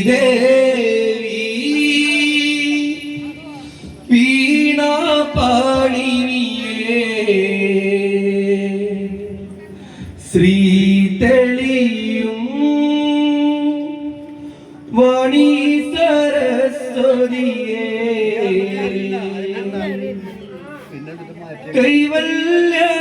ദേവി വീണ പാളിവിയേ ശ്രീതളിയും വണി സരസ്വതിയേ കൈവല്യ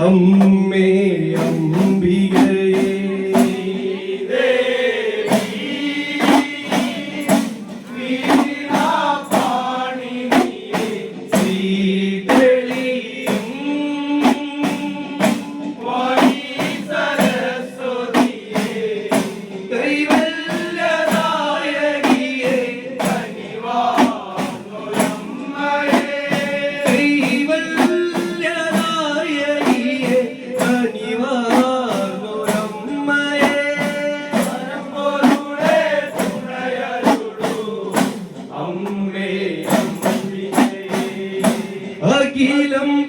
Hum. لم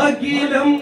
அகிலம்